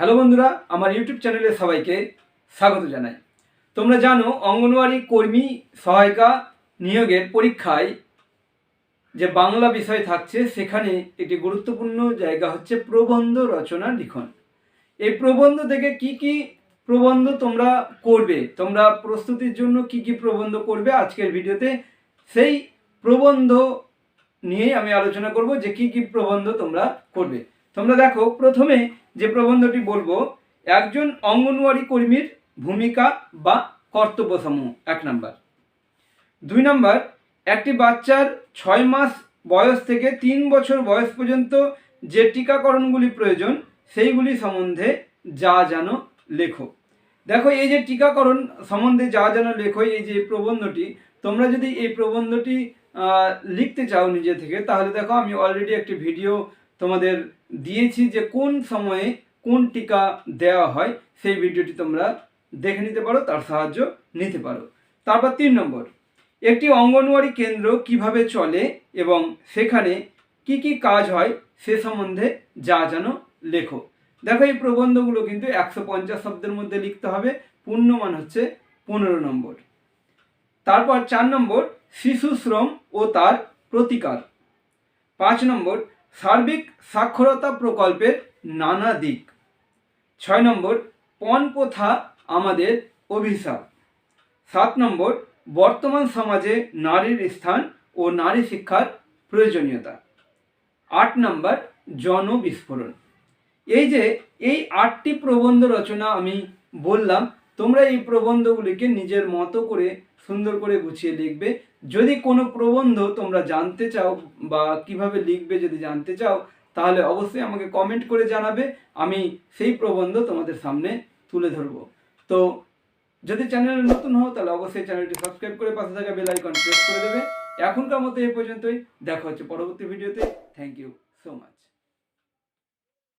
Hello বন্ধুরা, আমার YouTube চ্যানেলে সবাইকে স্বাগত জানাই। তোমরা জানো, অঙ্গনওয়াড়ি কর্মী সহায়িকা নিয়োগের পরীক্ষায় যে বাংলা বিষয় থাকছে, সেখানে একটি গুরুত্বপূর্ণ জায়গা হচ্ছে প্রবন্ধ রচনা লিখন। এই প্রবন্ধ থেকে কি কি প্রবন্ধ তোমরা করবে, তোমরা প্রস্তুতির জন্য কি কি প্রবন্ধ করবে আজকের ভিডিওতে, সেই প্রবন্ধ নিয়ে আমি আলোচনা করব যে কি কি প্রবন্ধ তোমরা করবে। তোমরা দেখো, প্রথমে যে প্রবন্ধটি বলব, একজন অঙ্গনওয়াড়ি কর্মীর ভূমিকা বা কর্তব্য সমূহ এক নাম্বার। দুই নাম্বার, একটি বাচ্চার ছয় মাস বয়স থেকে তিন বছর বয়স পর্যন্ত যে টিকাকরণগুলি প্রয়োজন, সেইগুলি সম্বন্ধে যা যেন লেখো। দেখো, এই যে টিকাকরণ সম্বন্ধে যা যেন লেখো, এই যে প্রবন্ধটি, তোমরা যদি এই প্রবন্ধটি লিখতে চাও নিজে থেকে, তাহলে দেখো, আমি অলরেডি একটি ভিডিও তোমাদের দিয়েছি যে কোন সময়ে কোন টিকা দেওয়া হয়, সেই ভিডিওটি তোমরা দেখে নিতে পারো, তার সাহায্য নিতে পারো। তারপর তিন নম্বর, একটি অঙ্গনওয়াড়ি কেন্দ্র কীভাবে চলে এবং সেখানে কি কি কাজ হয়, সে সম্বন্ধে যা যেন লেখো। দেখো, এই প্রবন্ধগুলো কিন্তু একশো পঞ্চাশ শব্দের মধ্যে লিখতে হবে, পূর্ণমান হচ্ছে পনেরো নম্বর। তারপর চার নম্বর, শিশু শ্রম ও তার প্রতিকার। পাঁচ নম্বর সার্বিক সাক্ষরতা প্রকল্পের নানা দিক। ছয় নম্বর, পণ প্রথা আমাদের অভিশাপ। সাত নম্বর, বর্তমান সমাজে নারীর স্থান ও নারী শিক্ষার প্রয়োজনীয়তা। আট নম্বর, জনবিস্ফোরণ। এই যে এই আটটি প্রবন্ধ রচনা আমি বললাম, তোমরা এই প্রবন্ধগুলিকে নিজের মতো করে সুন্দর করে গুছিয়ে লিখবে। যদি কোনো প্রবন্ধ তোমরা জানতে চাও বা কীভাবে লিখবে যদি জানতে চাও, তাহলে অবশ্যই আমাকে কমেন্ট করে জানাবে। আমি সেই প্রবন্ধ তোমাদের সামনে তুলে ধরবো। তো যদি চ্যানেলে নতুন হও, তাহলে অবশ্যই চ্যানেলটি সাবস্ক্রাইব করে পাশে থাকা বেল আইকন প্রেস করে দেবে। এখনকার মতো এই পর্যন্তই। দেখা হচ্ছে পরবর্তী ভিডিওতে থ্যাংক ইউ সো মাচ